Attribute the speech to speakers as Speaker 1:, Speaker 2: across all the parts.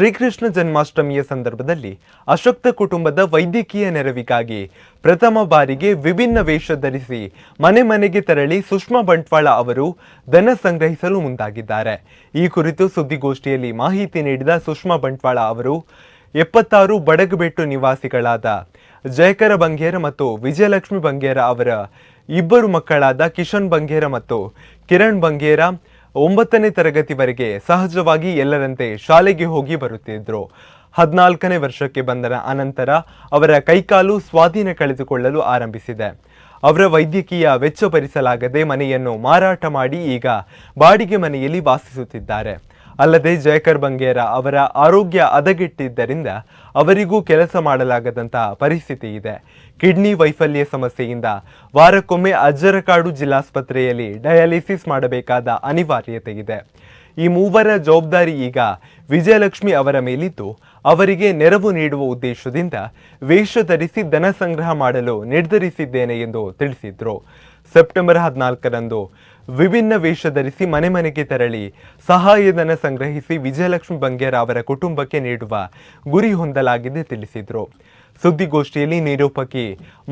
Speaker 1: ಶ್ರೀಕೃಷ್ಣ ಜನ್ಮಾಷ್ಟಮಿಯ ಸಂದರ್ಭದಲ್ಲಿ ಅಶಕ್ತ ಕುಟುಂಬದ ವೈದ್ಯಕೀಯ ನೆರವಿಗಾಗಿ ಪ್ರಥಮ ಬಾರಿಗೆ ವಿಭಿನ್ನ ವೇಷ ಧರಿಸಿ ಮನೆ ಮನೆಗೆ ತೆರಳಿ ಸುಷ್ಮಾ ಬಂಟ್ವಾಳ ಅವರು ಧನ ಸಂಗ್ರಹಿಸಲು ಮುಂದಾಗಿದ್ದಾರೆ. ಈ ಕುರಿತು ಸುದ್ದಿಗೋಷ್ಠಿಯಲ್ಲಿ ಮಾಹಿತಿ ನೀಡಿದ ಸುಷ್ಮಾ ಬಂಟ್ವಾಳ ಅವರು, ಎಪ್ಪತ್ತಾರು ಬಡಗಬೆಟ್ಟು ನಿವಾಸಿಗಳಾದ ಜಯಕರ ಬಂಗೇರ ಮತ್ತು ವಿಜಯಲಕ್ಷ್ಮಿ ಬಂಗೇರ ಅವರ ಇಬ್ಬರು ಮಕ್ಕಳಾದ ಕಿಶನ್ ಬಂಗೇರ ಮತ್ತು ಕಿರಣ್ ಬಂಗೇರ ಒಂಬತ್ತನೇ ತರಗತಿವರೆಗೆ ಸಹಜವಾಗಿ ಎಲ್ಲರಂತೆ ಶಾಲೆಗೆ ಹೋಗಿ ಬರುತ್ತಿದ್ದರು ಹದಿನಾಲ್ಕನೇ ವರ್ಷಕ್ಕೆ ಬಂದ ಅನಂತರ ಅವರ ಕೈಕಾಲು ಸ್ವಾಧೀನ ಕಳೆದುಕೊಳ್ಳಲು ಆರಂಭಿಸಿದೆ. ಅವರ ವೈದ್ಯಕೀಯ ವೆಚ್ಚ ಭರಿಸಲಾಗದೆ ಮನೆಯನ್ನು ಮಾರಾಟ ಮಾಡಿ ಈಗ ಬಾಡಿಗೆ ಮನೆಯಲ್ಲಿ ವಾಸಿಸುತ್ತಿದ್ದಾರೆ. ಅಲ್ಲದೆ ಜಯಕರ್ ಬಂಗೇರ ಅವರ ಆರೋಗ್ಯ ಹದಗೆಟ್ಟಿದ್ದರಿಂದ ಅವರಿಗೂ ಕೆಲಸ ಮಾಡಲಾಗದಂತಹ ಪರಿಸ್ಥಿತಿ ಇದೆ. ಕಿಡ್ನಿ ವೈಫಲ್ಯ ಸಮಸ್ಯೆಯಿಂದ ವಾರಕ್ಕೊಮ್ಮೆ ಅಜ್ಜರಕಾಡು ಜಿಲ್ಲಾಸ್ಪತ್ರೆಯಲ್ಲಿ ಡಯಾಲಿಸಿಸ್ ಮಾಡಬೇಕಾದ ಅನಿವಾರ್ಯತೆ ಇದೆ. ಈ ಮೂವರ ಜವಾಬ್ದಾರಿ ಈಗ ವಿಜಯಲಕ್ಷ್ಮಿ ಅವರ ಮೇಲಿದ್ದು, ಅವರಿಗೆ ನೆರವು ನೀಡುವ ಉದ್ದೇಶದಿಂದ ವೇಷ ಧರಿಸಿ ಧನ ಸಂಗ್ರಹ ಮಾಡಲು ನಿರ್ಧರಿಸಿದ್ದೇನೆ ಎಂದು ತಿಳಿಸಿದ್ರು. ಸೆಪ್ಟೆಂಬರ್ ಹದಿನಾಲ್ಕರಂದು ವಿಭಿನ್ನ ವೇಷ ಧರಿಸಿ ಮನೆ ಮನೆಗೆ ತೆರಳಿ, ಸಹಾಯಧನ ಸಂಗ್ರಹಿಸಿ ವಿಜಯಲಕ್ಷ್ಮಿ ಬಂಗೇರ ಅವರ ಕುಟುಂಬಕ್ಕೆ ನೀಡುವ ಗುರಿ ಹೊಂದಲಾಗಿದೆ ತಿಳಿಸಿದರು. ಸುದ್ದಿಗೋಷ್ಠಿಯಲ್ಲಿ ನಿರೂಪಕಿ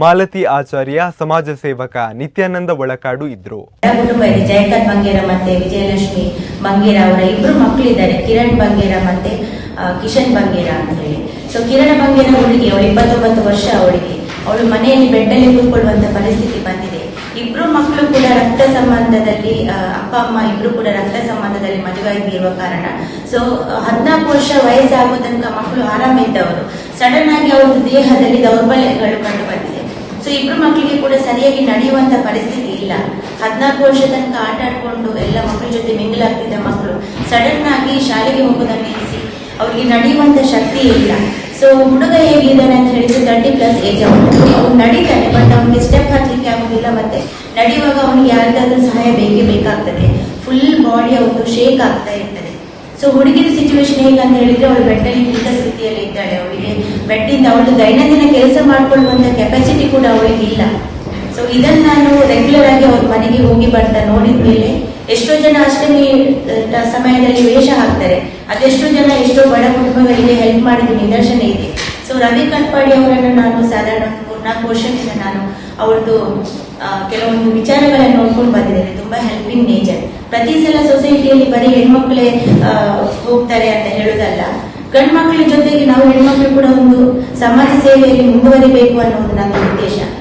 Speaker 1: ಮಾಲತಿ ಆಚಾರ್ಯ, ಸಮಾಜ ಸೇವಕ ನಿತ್ಯಾನಂದ ಒಳಕಾಡು ಇದ್ರು.
Speaker 2: ಜಯಕಾಂತ್ ಬಂಗೇರ ಮತ್ತೆ ವಿಜಯಲಕ್ಷ್ಮಿ ಬಂಗೇರ ಅವರ ಇಬ್ರು ಮಕ್ಕಳಿದ್ದಾರೆ, ಕಿರಣ್ ಬಂಗೇರ ಮತ್ತೆ ಕಿಶನ್ ಬಂಗೇರ ಅಂತ ಹೇಳಿ. ಸೊ ಕಿರಣ್ ಬಂಗೇರ ಹುಡುಗಿ ಅವಳು ಇಪ್ಪತ್ತೊಂಬತ್ತು ವರ್ಷ ಅವಳಿಗೆ. ಅವಳು ಮನೆಯಲ್ಲಿ ಬೆಡ್ಡಲ್ಲಿ ಕೂತ್ಕೊಳ್ಳುವಂತ ಪರಿಸ್ಥಿತಿ ಬಂದಿದೆ. ಇಬ್ರು ಮಕ್ಕಳು ಕೂಡ ರಕ್ತ ಸಂಬಂಧದಲ್ಲಿ ಅಪ್ಪ, ಅಮ್ಮ ಇಬ್ರು ಕೂಡ ರಕ್ತ ಸಂಬಂಧದಲ್ಲಿ ಮದುವೆಯಾಗಿ ಕಾರಣ. ಸೊ ಹದಿನಾಲ್ಕು ವರ್ಷ ವಯಸ್ಸಾಗುವ ತನಕ ಮಕ್ಕಳು ಆರಾಮ ಇದ್ದವರು. ಸಡನ್ ಆಗಿ ಅವ್ರ ದೇಹದಲ್ಲಿ ದೌರ್ಬಲ್ಯಗಳು ಕಂಡು ಬಂದಿದೆ. ಸೊ ಇಬ್ರು ಮಕ್ಕಳಿಗೆ ಕೂಡ ಸರಿಯಾಗಿ ನಡೆಯುವಂತ ಪರಿಸ್ಥಿತಿ ಇಲ್ಲ. ಹದಿನಾಲ್ಕು ವರ್ಷ ತನಕ ಆಟ ಆಡ್ಕೊಂಡು ಎಲ್ಲ ಮಕ್ಕಳ ಜೊತೆ ಮಿಂಗಲಾಗ್ತಿದ್ದ ಮಕ್ಕಳು ಸಡನ್ ಆಗಿ ಶಾಲೆಗೆ ಹೋಗೋದನ್ನ ನಿಲ್ಲಿಸಿ, ಅವ್ರಿಗೆ ನಡೆಯುವಂತ ಶಕ್ತಿ ಇಲ್ಲ. ಸೊ ಹುಡುಗ ಹೇಗಿದ್ದಾನೆ ಅಂತ ಹೇಳಿದ್ರೆ ತರ್ಟಿ ಪ್ಲಸ್ ಏಜ್ ಅವನು. ಅವ್ನು ನಡೀತಾನೆ ಬಟ್ ಅವನಿಗೆ ಸ್ಟೆಪ್ ಹಾಕ್ಲಿಕ್ಕೆ ಆಗುದಿಲ್ಲ, ಮತ್ತೆ ನಡೆಯುವಾಗ ಅವನಿಗೆ ಯಾರ್ದಾದ್ರೂ ಸಹಾಯ ಬೇಕೇ ಬೇಕಾಗ್ತದೆ. ಫುಲ್ ಬಾಡಿ ಅವನು ಶೇಕ್ ಆಗ್ತಾ ಇರ್ತದೆ ಸೊ ಹುಡುಗಿನ ಸಿಚುವೇಶನ್ ಹೇಗಂತ ಹೇಳಿದ್ರೆ, ಅವಳು ಬೆಡ್ಡಲ್ಲಿ ನಿಂತ ಸ್ಥಿತಿಯಲ್ಲಿ ಇದ್ದಾಳೆ ಅವಳಿಗೆ ಬೆಟ್ಟಿಂದ ಅವಳು ದೈನಂದಿನ ಕೆಲಸ ಮಾಡ್ಕೊಳ್ಳುವಂತ ಕೆಪಾಸಿಟಿ ಕೂಡ ಅವಳಿಗೆ ಇಲ್ಲ ಸೊ ಇದನ್ನ ನಾನು ರೆಗ್ಯುಲರ್ ಆಗಿ ಅವ್ರ ಮನೆಗೆ ಹೋಗಿ ಬರ್ತಾ ನೋಡಿದ ಮೇಲೆ ಎಷ್ಟೋ ಜನ ಅಷ್ಟಮಿ ಸಮಯದಲ್ಲಿ ವೇಷ ಹಾಕ್ತಾರೆ. ಅದೆಷ್ಟೋ ಜನ ಎಷ್ಟೋ ಬಡ ಕುಟುಂಬಗಳಿಗೆ ಹೆಲ್ಪ್ ಮಾಡಿದ ನಿದರ್ಶನ ಇದೆ. ಸೊ ರವಿ ಕಟ್ಪಾಡಿ ಅವರನ್ನು ನಾನು ಸಾಧಾರಣ ಮೂರ್ನಾಲ್ಕು ವರ್ಷದಿಂದ ನಾನು ಅವ್ರದ್ದು ಕೆಲವೊಂದು ವಿಚಾರಗಳನ್ನು ನೋಡ್ಕೊಂಡು ಬಂದಿದ್ದೇನೆ. ತುಂಬಾ ಹೆಲ್ಪಿಂಗ್ ನೇಚರ್ ಪ್ರತಿ ಸಲ ಸೊಸೈಟಿಯಲ್ಲಿ ಬರೀ ಹೆಣ್ಮಕ್ಳೇ ಹೋಗ್ತಾರೆ ಅಂತ ಹೇಳುದಲ್ಲ, ಗಂಡ್ಮಕ್ಳ ಜೊತೆಗೆ ನಾವು ಹೆಣ್ಮಕ್ಳು ಕೂಡ ಒಂದು ಸಮಾಜ ಸೇವೆಯಲ್ಲಿ ಮುಂದುವರಿಬೇಕು ಅನ್ನೋದು ನನ್ನ ಉದ್ದೇಶ.